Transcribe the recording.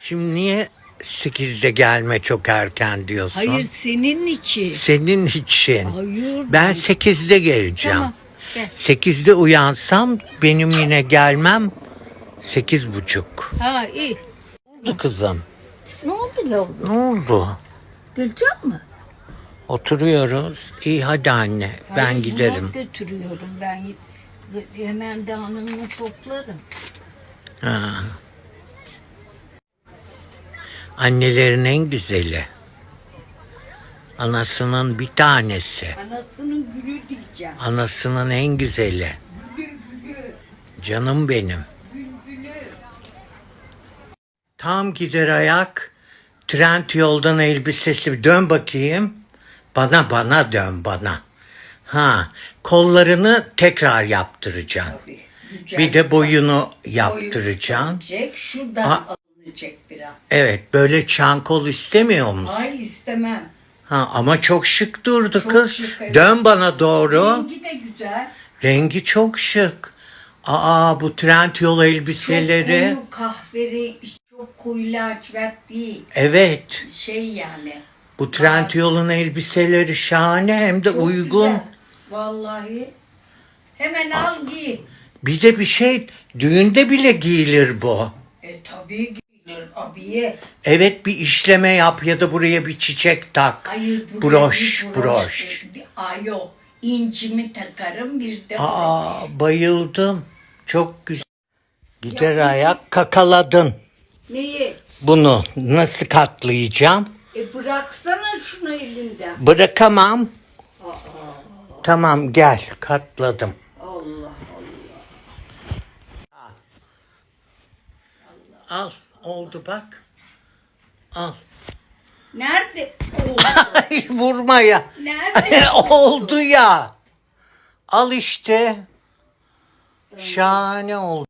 Şimdi niye 8'de gelme çok erken diyorsun? Hayır senin için. Senin için. Hayır. Ben 8'de geleceğim. Tamam. Gel. 8'de uyansam benim yine gelmem 8 buçuk. Ha iyi. Ne oldu kızım? Ne oldu yavrum? Ne oldu? Gelecek mi? Oturuyoruz. İyi hadi anne. Ben Hayır, giderim. bunak götürüyorum ben. Hemen dağınımı toplarım. Ha. Annelerin en güzeli. Anasının bir tanesi. Anasının gülü diyeceğim. Anasının en güzeli. Canım benim. Tam gider ayak. Trend yoldan elbisesi. Dön bakayım. Bana bana dön bana. Ha, kollarını tekrar yaptıracaksın. Bir de boyunu yaptıracaksın. Çek şuradan Alınacak biraz. Evet, böyle çan kol istemiyor musun? Ay istemem. Ha, ama çok şık durdu Çok kız. şık, evet. Dön bana doğru. Rengi de güzel. Rengi çok şık. Aa bu trend yol elbiseleri. Çok koyu kahveri, çok koyu lacivert değil. Evet. Şey yani. Bu trend yolun elbiseleri şahane hem de Çok uygun. güzel. Vallahi. Hemen al giy. Bir de bir şey düğünde bile giyilir bu. E tabii abiye. Evet bir işleme yap ya da buraya bir çiçek tak. Hayır buraya broş, bir broş. Bir, ay yok. İncimi takarım bir de broş. Aa bayıldım. Çok güzel. Gider ayak kakaladın. Neyi? Bunu nasıl katlayacağım? E bıraksana şunu elinden. Bırakamam. Tamam gel katladım. Allah Al oldu bak. Al. Nerede? Oldu. Ay vurma ya. Nerede? oldu ya. Al işte. Şahane oldu.